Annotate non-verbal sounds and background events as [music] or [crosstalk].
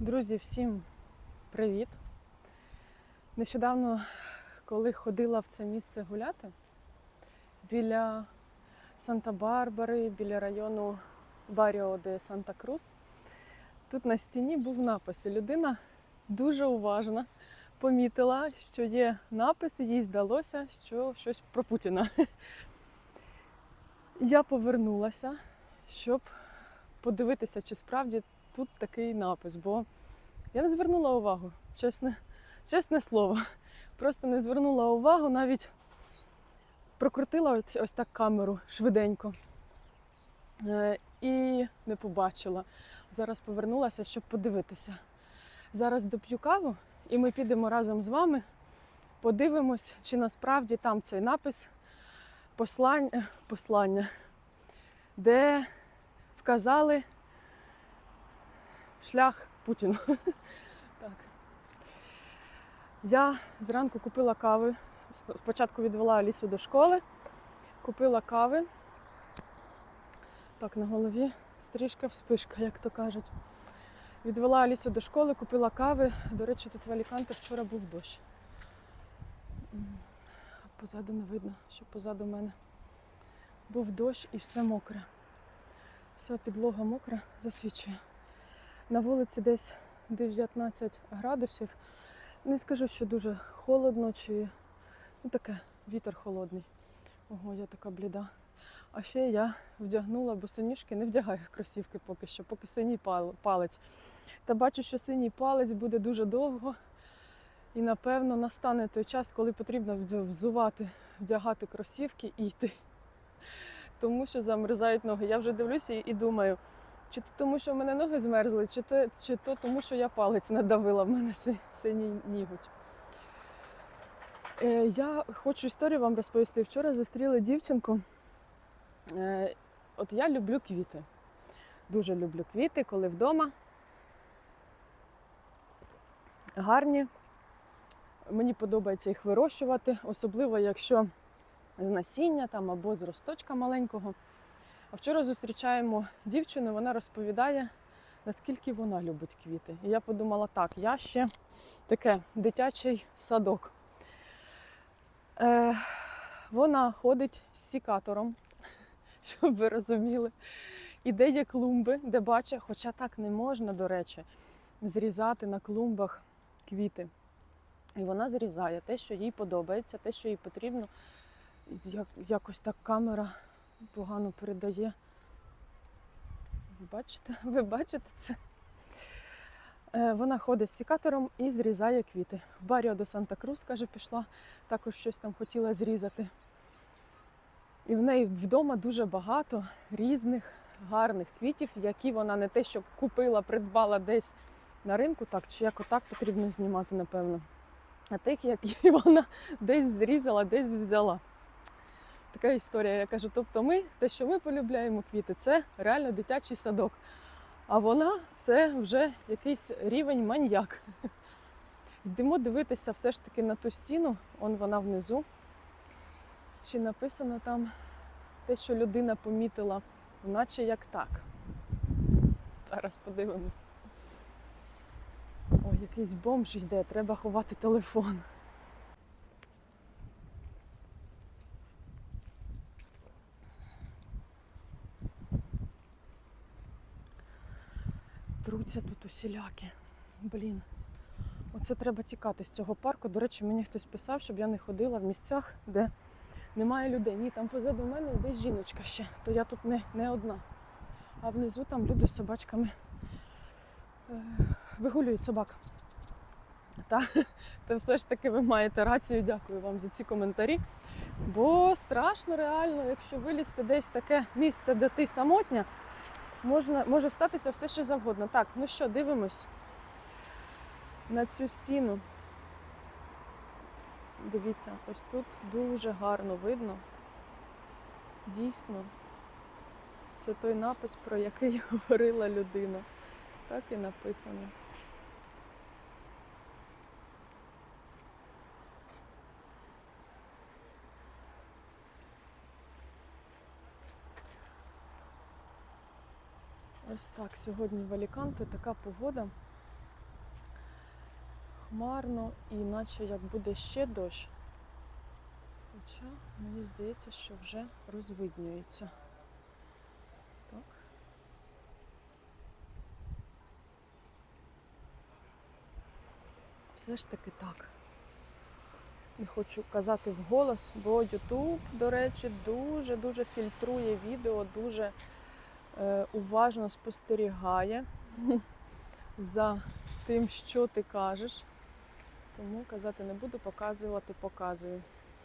Друзі, всім привіт! Нещодавно, коли ходила в це місце гуляти біля Санта-Барбари, біля району Баріо де Санта-Крус, тут на стіні був напис. І людина дуже уважно помітила, що є напис, і їй здалося, що щось про Путіна. Я повернулася, щоб подивитися, чи справді тут такий напис, бо я не звернула увагу, чесне, чесне слово. Просто не звернула увагу, навіть прокрутила ось, ось так камеру швиденько Е, і не побачила. Зараз повернулася, щоб подивитися. Зараз доп'ю каву, і ми підемо разом з вами, подивимось, чи насправді там цей напис послання, послання де вказали шлях Путіну. [laughs] Так. Я зранку купила кави. Спочатку відвела Алісу до школи, купила кави. Так, на голові стрижка вспишка, як то кажуть. Відвела Алісу до школи, купила кави. До речі, тут в Аліканте вчора був дощ. Позаду не видно, що позаду мене був дощ і все мокре. Вся підлога мокра засвічує. На вулиці десь 19 градусів. Не скажу, що дуже холодно чи ну таке, вітер холодний. Ого, я така бліда. А ще я вдягнула босоніжки, не вдягаю кросівки поки що, поки синій палець. Та бачу, що синій палець буде дуже довго. І напевно настане той час, коли потрібно взувати, вдягати кросівки і йти. Тому що замерзають ноги. Я вже дивлюся і- думаю, чи то тому, що в мене ноги змерзли, чи то, чи то тому, що я палець надавила, в мене синій ніготь. Е, я хочу історію вам розповісти. Вчора зустріли дівчинку. Е, от я люблю квіти. Дуже люблю квіти, коли вдома. Гарні. Мені подобається їх вирощувати, особливо якщо з насіння там, або з росточка маленького. А вчора зустрічаємо дівчину, вона розповідає, наскільки вона любить квіти. І я подумала, так, я ще таке дитячий садок. Е, вона ходить з сікатором, [laughs] щоб ви розуміли. І де є клумби, де бачить, хоча так не можна, до речі, зрізати на клумбах квіти. І вона зрізає те, що їй подобається, те, що їй потрібно. Як, якось так камера погано передає. Ви бачите? [laughs] Ви бачите це? Е, Вона ходить з сікатором і зрізає квіти. В Баріо до Санта-Крус, каже, пішла, також щось там хотіла зрізати. І в неї вдома дуже багато різних гарних квітів, які вона не те, що купила, придбала десь на ринку, так чи як отак потрібно знімати, напевно. А тих, які [laughs] вона десь зрізала, десь взяла. Така історія. Я кажу, тобто ми, те, що ми полюбляємо квіти, це реально дитячий садок. А вона це вже якийсь рівень маньяк. Йдемо дивитися все ж таки на ту стіну, он вона внизу. Чи написано там те, що людина помітила, наче як так. Зараз подивимось. Ой, якийсь бомж йде, треба ховати телефон. Труться тут усілякі. Блін. Оце треба тікати з цього парку. До речі, мені хтось писав, щоб я не ходила в місцях, де немає людей. Ні, там позаду мене десь жіночка ще, то я тут не, не одна. А внизу там люди з собачками е, вигулюють собак. Та, то все ж таки ви маєте рацію, дякую вам за ці коментарі. Бо страшно реально, якщо вилізти десь таке місце, де ти самотня, можна, може статися все, що завгодно. Так, ну що, дивимось на цю стіну. Дивіться, ось тут дуже гарно видно. Дійсно, це той напис, про який [laughs] говорила людина. Так і написано. Ось так. Сьогодні в Аліканте така погода. хмарно і наче як буде ще дощ. Хоча мені здається, що вже розвиднюється. Так. Все ж таки так. Не хочу казати вголос, бо YouTube, до речі, дуже-дуже фільтрує відео, дуже уважно спостерігає [laughs] за тим, що ти кажеш. Тому казати не буду, показувати показую.